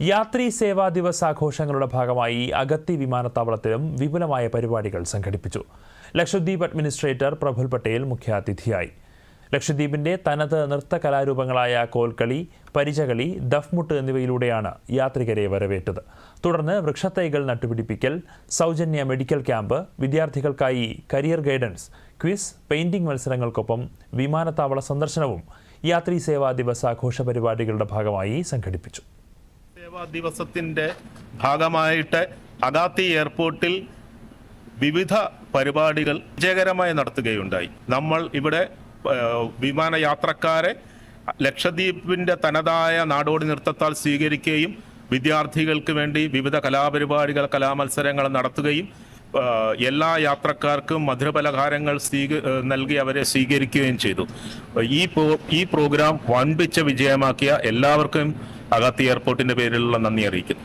യാത്രീ സേവാ ദിവസ് ആഘോഷങ്ങളുടെ ഭാഗമായി അഗത്തി വിമാനത്താവളത്തിലും വിപുലമായ പരിപാടികൾ സംഘടിപ്പിച്ചു. ലക്ഷദ്വീപ് അഡ്മിനിസ്ട്രേറ്റർ പ്രഫുൽ പട്ടേൽ മുഖ്യാതിഥിയായി. ലക്ഷദ്വീപിന്റെ തനത് നൃത്ത കലാരൂപങ്ങളായ കോൽക്കളി പരിചകളി ദഫ്മുട്ട് എന്നിവയിലൂടെയാണ് യാത്രികരെ വരവേറ്റത്. തുടർന്ന് വൃക്ഷത്തൈകൾ നട്ടുപിടിപ്പിക്കൽ സൗജന്യ മെഡിക്കൽ ക്യാമ്പ് വിദ്യാർത്ഥികൾക്കായി കരിയർ ഗൈഡൻസ് ക്വിസ് പെയിന്റിംഗ് മത്സരങ്ങൾക്കൊപ്പം വിമാനത്താവള സന്ദർശനവും യാത്രീ സേവാ ദിവസാഘോഷ പരിപാടികളുടെ ഭാഗമായി സംഘടിപ്പിച്ചു. സേവാ ദിവസത്തിന്റെ ഭാഗമായിട്ട് അഗാത്തി എയർപോർട്ടിൽ വിവിധ പരിപാടികൾ വിജയകരമായി നടത്തുകയുണ്ടായി. നമ്മൾ ഇവിടെ വിമാനയാത്രക്കാരെ ലക്ഷദ്വീപിന്റെ തനതായ നാടോടി നൃത്തത്താൽ സ്വീകരിക്കുകയും വിദ്യാർത്ഥികൾക്ക് വേണ്ടി വിവിധ കലാപരിപാടികൾ കലാമത്സരങ്ങൾ നടത്തുകയും എല്ലാ യാത്രക്കാർക്കും മധുരപലഹാരങ്ങൾ സ്വീക നൽകി അവരെ സ്വീകരിക്കുകയും ചെയ്തു. ഈ ഈ പ്രോഗ്രാം വൻപിച്ച വിജയമാക്കിയ എല്ലാവർക്കും അഗാത്തി എയർപോർട്ടിന്റെ പേരിലുള്ള നന്ദി അറിയിക്കുന്നു.